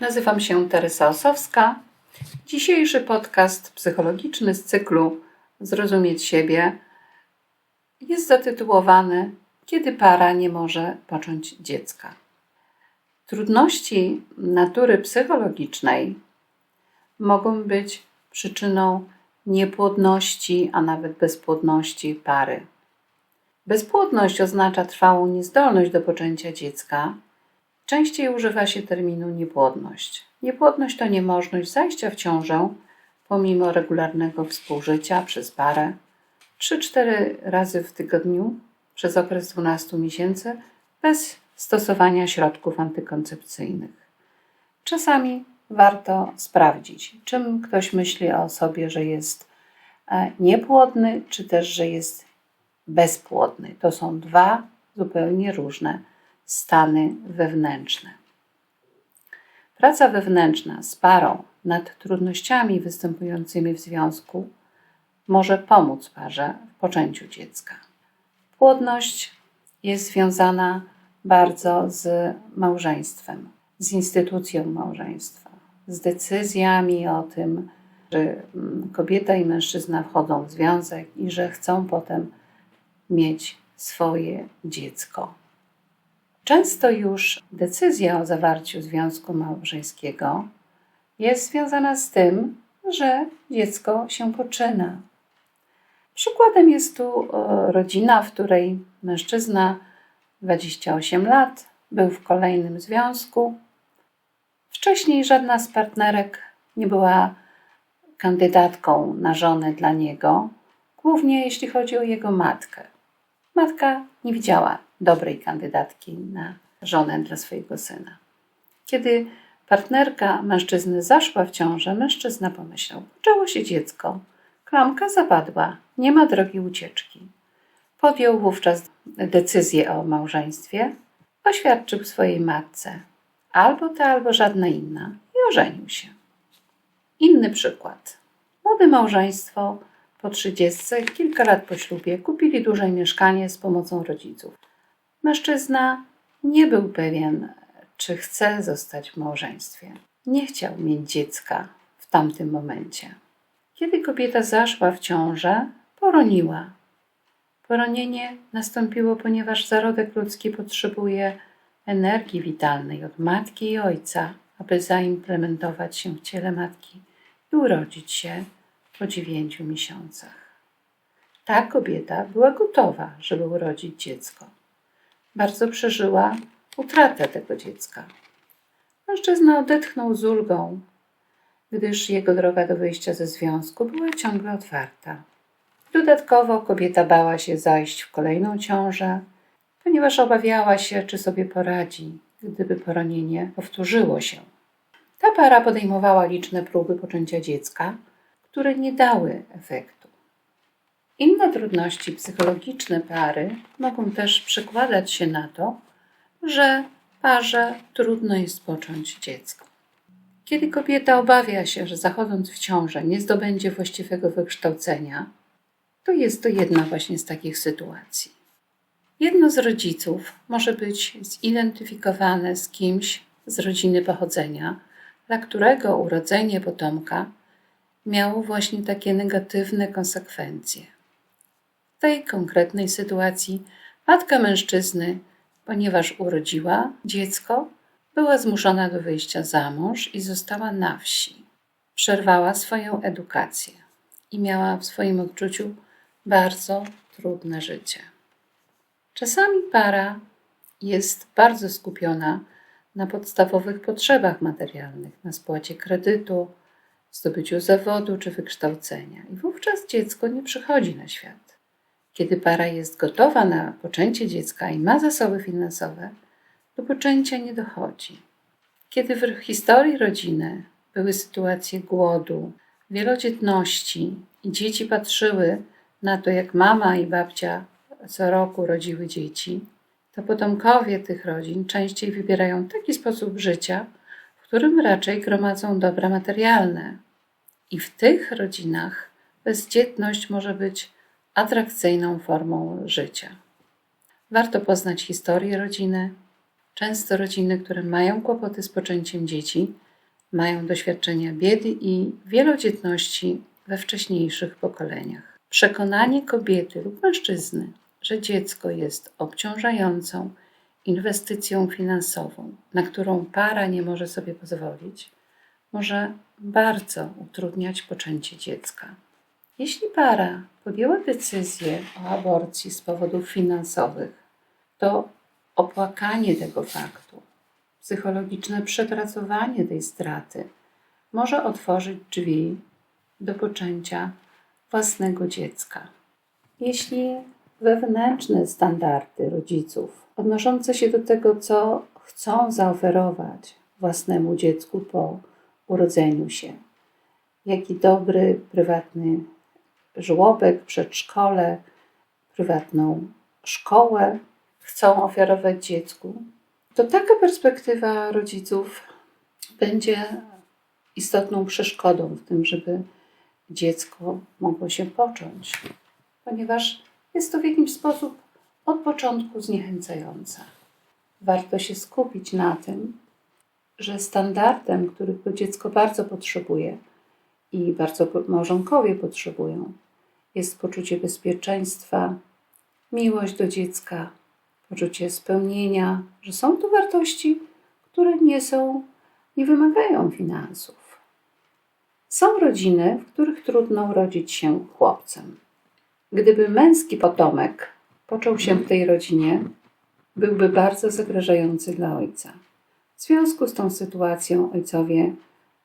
Nazywam się Teresa Osowska. Dzisiejszy podcast psychologiczny z cyklu Zrozumieć siebie jest zatytułowany Kiedy para nie może począć dziecka. Trudności natury psychologicznej mogą być przyczyną niepłodności, a nawet bezpłodności pary. Bezpłodność oznacza trwałą niezdolność do poczęcia dziecka. Częściej używa się terminu niepłodność. Niepłodność to niemożność zajścia w ciążę pomimo regularnego współżycia przez parę 3-4 razy w tygodniu przez okres 12 miesięcy bez stosowania środków antykoncepcyjnych. Czasami warto sprawdzić, czym ktoś myśli o sobie, że jest e, niepłodny, czy też, że jest bezpłodny. To są dwa zupełnie różne stany wewnętrzne. Praca wewnętrzna z parą nad trudnościami występującymi w związku może pomóc parze w poczęciu dziecka. Płodność jest związana bardzo z małżeństwem, z instytucją małżeństwa, z decyzjami o tym, że mm, kobieta i mężczyzna wchodzą w związek i że chcą potem mieć swoje dziecko. Często już decyzja o zawarciu związku małżeńskiego jest związana z tym, że dziecko się poczyna. Przykładem jest tu e, rodzina, w której mężczyzna 28 lat był w kolejnym związku. Wcześniej żadna z partnerek nie była kandydatką na żonę dla niego, głównie jeśli chodzi o jego matkę. Matka nie widziała dobrej kandydatki na żonę dla swojego syna. Kiedy partnerka mężczyzny zaszła w ciążę, mężczyzna pomyślał: Poczęło się dziecko, klamka zapadła, nie ma drogi ucieczki. Podjął wówczas decyzję o małżeństwie, oświadczył swojej matce albo ta, albo żadna inna i ożenił się. Inny przykład. Młode małżeństwo po trzydziestce, kilka lat po ślubie, kupili duże mieszkanie z pomocą rodziców. Mężczyzna nie był pewien, czy chce zostać w małżeństwie. Nie chciał mieć dziecka w tamtym momencie. Kiedy kobieta zaszła w ciążę, poroniła. Poronienie nastąpiło, ponieważ zarodek ludzki potrzebuje energii witalnej od matki i ojca, aby zaimplementować się w ciele matki i urodzić się po dziewięciu miesiącach. Ta kobieta była gotowa, żeby urodzić dziecko. Bardzo przeżyła utratę tego dziecka. Mężczyzna odetchnął z ulgą, gdyż jego droga do wyjścia ze związku była ciągle otwarta. Dodatkowo kobieta bała się zajść w kolejną ciążę, ponieważ obawiała się, czy sobie poradzi, gdyby poronienie powtórzyło się. Ta para podejmowała liczne próby poczęcia dziecka, które nie dały efektu. Inne trudności psychologiczne pary mogą też przekładać się na to, że parze trudno jest począć dziecko. Kiedy kobieta obawia się, że zachodząc w ciążę nie zdobędzie właściwego wykształcenia, to jest to jedna właśnie z takich sytuacji. Jedno z rodziców może być zidentyfikowane z kimś z rodziny pochodzenia, dla którego urodzenie potomka miało właśnie takie negatywne konsekwencje. W tej konkretnej sytuacji matka mężczyzny, ponieważ urodziła dziecko, była zmuszona do wyjścia za mąż i została na wsi. Przerwała swoją edukację i miała w swoim odczuciu bardzo trudne życie. Czasami para jest bardzo skupiona na podstawowych potrzebach materialnych, na spłacie kredytu, zdobyciu zawodu czy wykształcenia, i wówczas dziecko nie przychodzi na świat. Kiedy para jest gotowa na poczęcie dziecka i ma zasoby finansowe, do poczęcia nie dochodzi. Kiedy w historii rodziny były sytuacje głodu, wielodzietności i dzieci patrzyły na to, jak mama i babcia co roku rodziły dzieci, to potomkowie tych rodzin częściej wybierają taki sposób życia, którym raczej gromadzą dobra materialne. I w tych rodzinach bezdzietność może być atrakcyjną formą życia. Warto poznać historię rodziny. Często rodziny, które mają kłopoty z poczęciem dzieci, mają doświadczenia biedy i wielodzietności we wcześniejszych pokoleniach. Przekonanie kobiety lub mężczyzny, że dziecko jest obciążającą inwestycją finansową, na którą para nie może sobie pozwolić, może bardzo utrudniać poczęcie dziecka. Jeśli para podjęła decyzję o aborcji z powodów finansowych, to opłakanie tego faktu, psychologiczne przepracowanie tej straty może otworzyć drzwi do poczęcia własnego dziecka. Jeśli wewnętrzne standardy rodziców odnoszące się do tego, co chcą zaoferować własnemu dziecku po urodzeniu się, jaki dobry prywatny żłobek, przedszkole, prywatną szkołę chcą ofiarować dziecku, to taka perspektywa rodziców będzie istotną przeszkodą w tym, żeby dziecko mogło się począć, ponieważ jest to w jakiś sposób od początku zniechęcające. Warto się skupić na tym, że standardem, którego dziecko bardzo potrzebuje i bardzo małżonkowie potrzebują, jest poczucie bezpieczeństwa, miłość do dziecka, poczucie spełnienia, że są to wartości, które nie są, nie wymagają finansów. Są rodziny, w których trudno urodzić się chłopcem. Gdyby męski potomek począł się w tej rodzinie, byłby bardzo zagrażający dla ojca. W związku z tą sytuacją ojcowie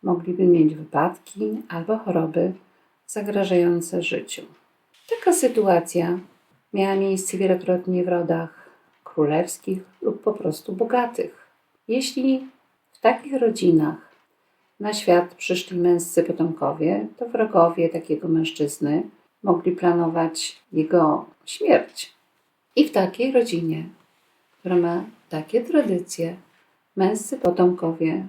mogliby mieć wypadki albo choroby zagrażające życiu. Taka sytuacja miała miejsce wielokrotnie w rodach królewskich lub po prostu bogatych. Jeśli w takich rodzinach na świat przyszli męscy potomkowie, to wrogowie takiego mężczyzny mogli planować jego śmierć. I w takiej rodzinie, która ma takie tradycje, męscy potomkowie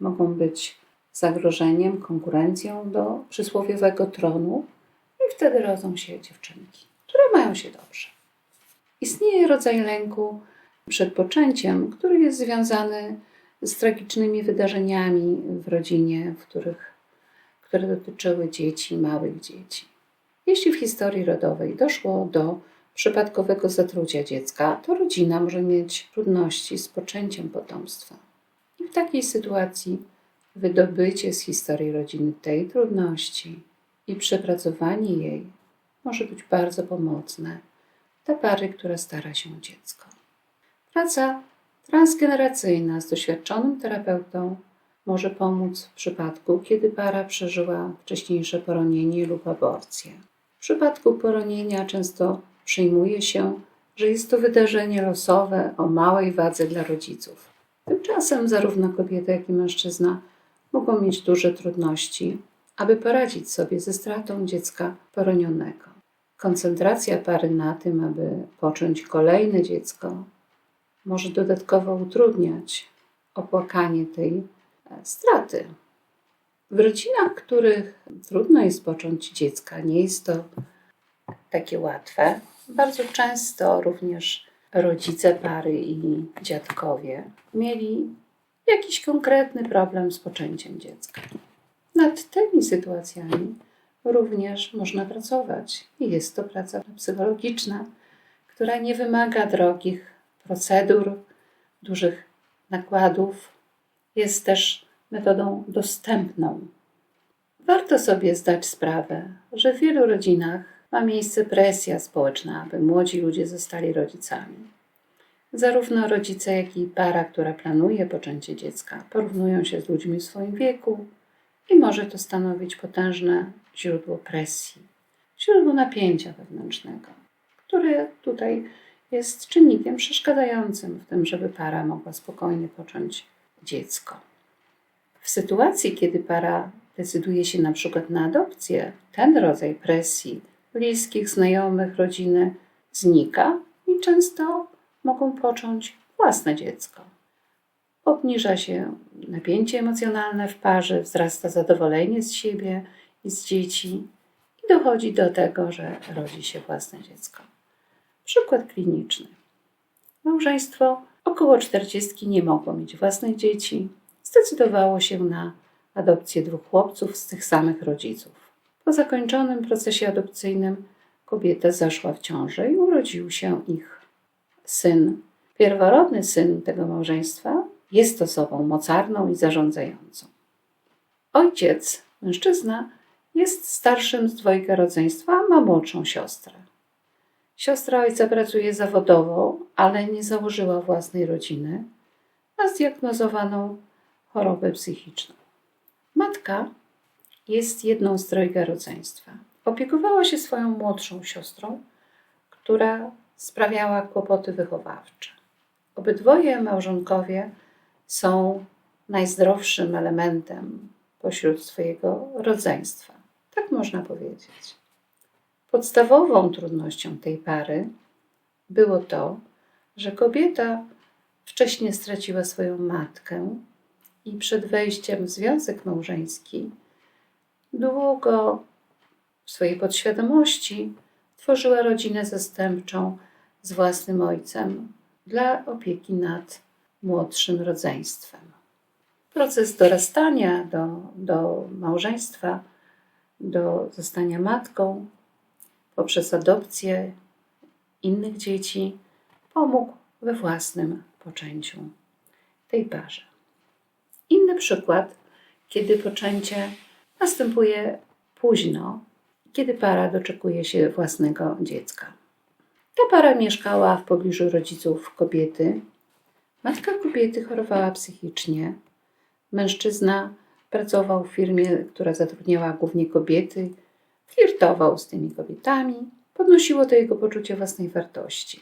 mogą być zagrożeniem, konkurencją do przysłowiowego tronu, i wtedy rodzą się dziewczynki, które mają się dobrze. Istnieje rodzaj lęku przed poczęciem, który jest związany z tragicznymi wydarzeniami w rodzinie, w których, które dotyczyły dzieci, małych dzieci. Jeśli w historii rodowej doszło do przypadkowego zatrucia dziecka, to rodzina może mieć trudności z poczęciem potomstwa. I w takiej sytuacji wydobycie z historii rodziny tej trudności i przepracowanie jej może być bardzo pomocne dla pary, która stara się o dziecko. Praca transgeneracyjna z doświadczonym terapeutą może pomóc w przypadku, kiedy para przeżyła wcześniejsze poronienie lub aborcję. W przypadku poronienia często przyjmuje się, że jest to wydarzenie losowe o małej wadze dla rodziców. Tymczasem zarówno kobieta, jak i mężczyzna mogą mieć duże trudności, aby poradzić sobie ze stratą dziecka poronionego. Koncentracja pary na tym, aby począć kolejne dziecko, może dodatkowo utrudniać opłakanie tej e, straty. W rodzinach, w których trudno jest począć dziecka, nie jest to takie łatwe. Bardzo często również rodzice pary i dziadkowie mieli jakiś konkretny problem z poczęciem dziecka. Nad tymi sytuacjami również można pracować. I jest to praca psychologiczna, która nie wymaga drogich procedur, dużych nakładów. Jest też metodą dostępną. Warto sobie zdać sprawę, że w wielu rodzinach ma miejsce presja społeczna, aby młodzi ludzie zostali rodzicami. Zarówno rodzice, jak i para, która planuje poczęcie dziecka, porównują się z ludźmi w swoim wieku i może to stanowić potężne źródło presji, źródło napięcia wewnętrznego, które tutaj jest czynnikiem przeszkadzającym w tym, żeby para mogła spokojnie począć dziecko. W sytuacji, kiedy para decyduje się na przykład na adopcję, ten rodzaj presji bliskich, znajomych, rodziny znika i często mogą począć własne dziecko. Obniża się napięcie emocjonalne w parze, wzrasta zadowolenie z siebie i z dzieci i dochodzi do tego, że rodzi się własne dziecko. Przykład kliniczny. Małżeństwo około 40 nie mogło mieć własnych dzieci. zdecydowało się na adopcję dwóch chłopców z tych samych rodziców. Po zakończonym procesie adopcyjnym kobieta zaszła w ciążę i urodził się ich syn. Pierworodny syn tego małżeństwa jest osobą mocarną i zarządzającą. Ojciec, mężczyzna, jest starszym z dwojga rodzeństwa, a ma młodszą siostrę. Siostra ojca pracuje zawodowo, ale nie założyła własnej rodziny, ma zdiagnozowaną chorobę psychiczną. Matka jest jedną z trojga rodzeństwa. Opiekowała się swoją młodszą siostrą, która sprawiała kłopoty wychowawcze. Obydwoje małżonkowie są najzdrowszym elementem pośród swojego rodzeństwa. Tak można powiedzieć. Podstawową trudnością tej pary było to, że kobieta wcześniej straciła swoją matkę i przed wejściem w związek małżeński długo w swojej podświadomości tworzyła rodzinę zastępczą z własnym ojcem dla opieki nad młodszym rodzeństwem. Proces dorastania do, do małżeństwa, do zostania matką poprzez adopcję innych dzieci pomógł we własnym poczęciu tej parze. Inny przykład, kiedy poczęcie następuje późno, kiedy para doczekuje się własnego dziecka. Ta para mieszkała w pobliżu rodziców kobiety. Matka kobiety chorowała psychicznie. Mężczyzna pracował w firmie, która zatrudniała głównie kobiety, flirtował z tymi kobietami, podnosiło to jego poczucie własnej wartości.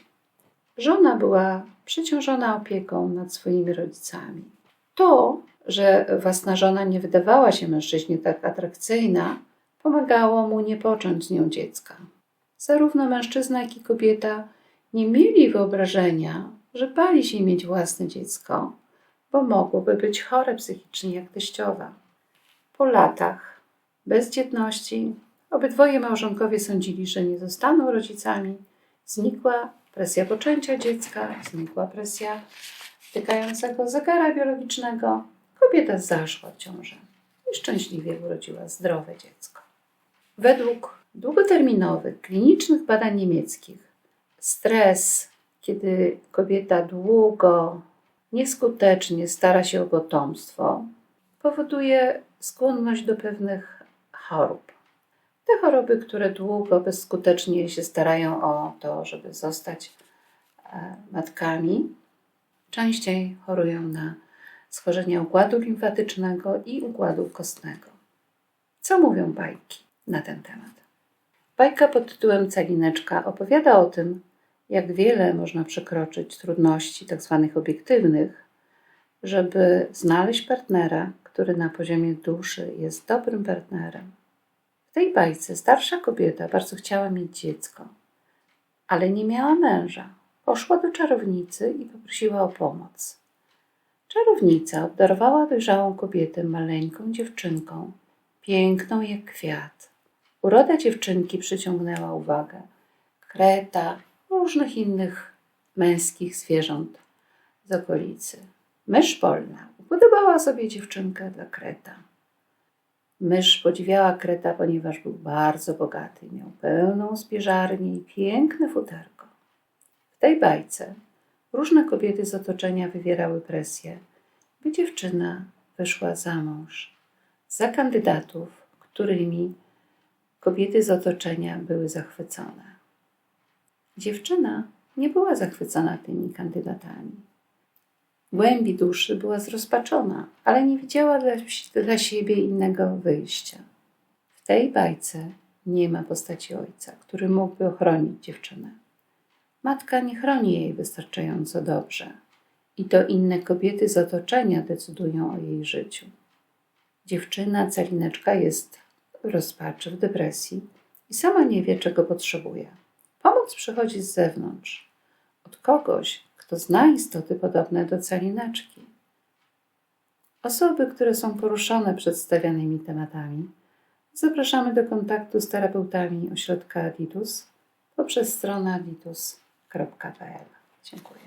Żona była przeciążona opieką nad swoimi rodzicami. To, że własna żona nie wydawała się mężczyźnie tak atrakcyjna, pomagało mu nie począć nią dziecka. Zarówno mężczyzna, jak i kobieta nie mieli wyobrażenia, że bali się mieć własne dziecko, bo mogłoby być chore psychicznie jak teściowa. Po latach bezdzietności obydwoje małżonkowie sądzili, że nie zostaną rodzicami. Znikła presja poczęcia dziecka, znikła presja tykającego zegara biologicznego. Kobieta zaszła w ciążę i szczęśliwie urodziła zdrowe dziecko. Według długoterminowych, klinicznych badań niemieckich, stres, kiedy kobieta długo, nieskutecznie stara się o potomstwo, powoduje skłonność do pewnych chorób. Te choroby, które długo, bezskutecznie się starają o to, żeby zostać e, matkami, częściej chorują na schorzenia układu limfatycznego i układu kostnego. Co mówią bajki na ten temat? Bajka pod tytułem Calineczka opowiada o tym, jak wiele można przekroczyć trudności tzw. obiektywnych, żeby znaleźć partnera, który na poziomie duszy jest dobrym partnerem. W tej bajce starsza kobieta bardzo chciała mieć dziecko, ale nie miała męża. Poszła do czarownicy i poprosiła o pomoc. Czarownica obdarowała dojrzałą kobietę maleńką dziewczynką, piękną jak kwiat. Uroda dziewczynki przyciągnęła uwagę kreta, różnych innych męskich zwierząt z okolicy. Mysz polna upodobała sobie dziewczynkę dla kreta. Mysz podziwiała kreta, ponieważ był bardzo bogaty, miał pełną zbieżarnię i piękne futerko. W tej bajce różne kobiety z otoczenia wywierały presję, by dziewczyna wyszła za mąż za kandydatów, którymi kobiety z otoczenia były zachwycone. Dziewczyna nie była zachwycona tymi kandydatami. W głębi duszy była zrozpaczona, ale nie widziała dla, dla siebie innego wyjścia. W tej bajce nie ma postaci ojca, który mógłby ochronić dziewczynę. Matka nie chroni jej wystarczająco dobrze i to inne kobiety z otoczenia decydują o jej życiu. Dziewczyna, calineczka jest w rozpaczy, w depresji i sama nie wie, czego potrzebuje. Pomoc przychodzi z zewnątrz, od kogoś, kto zna istoty podobne do calineczki. Osoby, które są poruszone przedstawianymi tematami, zapraszamy do kontaktu z terapeutami ośrodka Aditus poprzez stronę aditus.pl. Dziękuję.